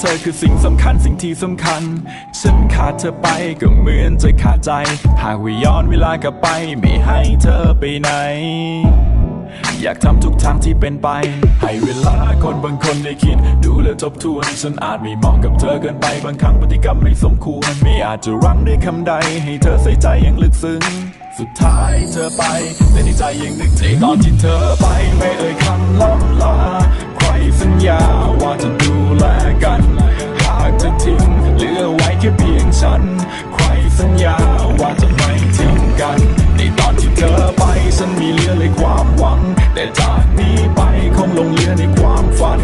เธอคือสิ่งสำคัญสิ่งที่สำคัญ ฉันขาดเธอไปก็เหมือนจะขาดใจ หากว่าย้อนเวลากลับไปไม่ให้เธอไปไหน อยากทำทุกทางที่เป็นไป ให้เวลาคนบางคนได้คิด ดูแลทบทวน ฉันอาจไม่เหมาะกับเธอเกินไปบางครั้งพฤติกรรมไม่สมควร ไม่อาจจะรั้งด้วยคำใด ให้เธอใส่ใจอย่างลึกซึ้งสุดท้ายเธอไปแต่ในใจยังนึกถึงตอนที่เธอไปไม่เอ่ยคำล่ำลาใครสัญญาว่าจะดู คงหลงเหลือในความฝัน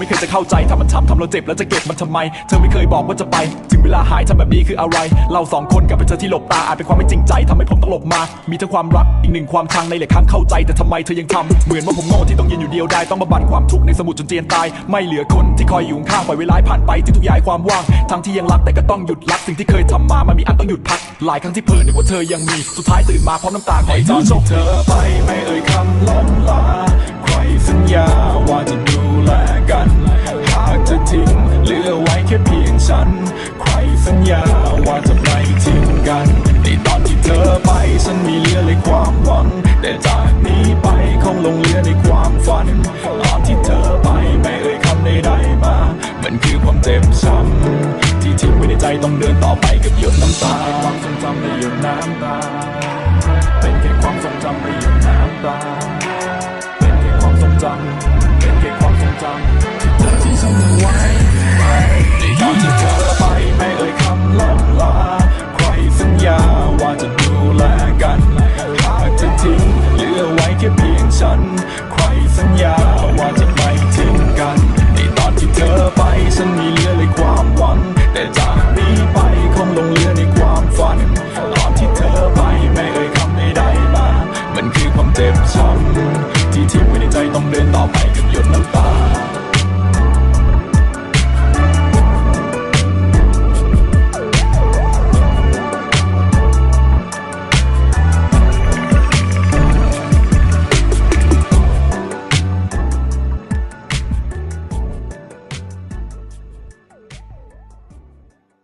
ไม่เคยจะเข้าใจถ้ามันช้ำทำเราเจ็บแล้วจะเก็บมันทำไม เธอไม่เคยบอกว่าจะไป ถึงเวลาหายทำแบบนี้คืออะไร เราสองคนกับเป็นเธอที่หลบตาอาจเป็นความไม่จริงใจทำให้ผมต้องหลบมา มีทั้งความรักอีกหนึ่งความชังในหลายครั้งเข้าใจแต่ทำไมเธอยังทำเหมือนว่าผมโง่ที่ต้องยืนอยู่เดียวดายต้องมาบั่นความทุกข์ในสมุดจนเจียนตาย ไม่เหลือคนที่คอยอยู่ข้างปล่อยเวลาผ่านไปที่ทุกอย่างความว่างทั้งที่ยังรักแต่ก็ต้องหยุดรักสิ่งที่เคยทำมามันมีอันต้องหยุดพัก หลายครั้งที่เพ้อนึกว่าเธอยังมีสุดท้ายตื่นมาพร้อมน้ำตาคอยตอนที่เธอไปไม่เอ่ยคำล้ำลาันใครสัญญาว่าจะไม่ทิ้งกัน ในตอนที่เธอไปฉันมีเหลือเลยความหวัง แต่จากนี้ไปคงลงเหลือในความฝัน ตอนที่เธอไปไม่เอ่ยคำใดๆมา มันคือความเจ็บช้ำที่ทิ้งไว้ในใจต้องเดินต่อไปกับหยดน้ำตาความทรงจำในหยดน้ำตา เป็นแค่ความทรงจำในหยดน้ำตา ฉัน ใครสัญญาว่าจะไม่ทิ้งกัน ในตอนที่เธอไปฉันมีเหลือเลยความหวัง แต่จากนี้ไปคงลงเหลือในความฝัน ตอนที่เธอไปไม่เอ่ยคำใดๆมา มันคือความเจ็บช้ำที่ทิ้งไว้ในใจต้องเดินต่อไป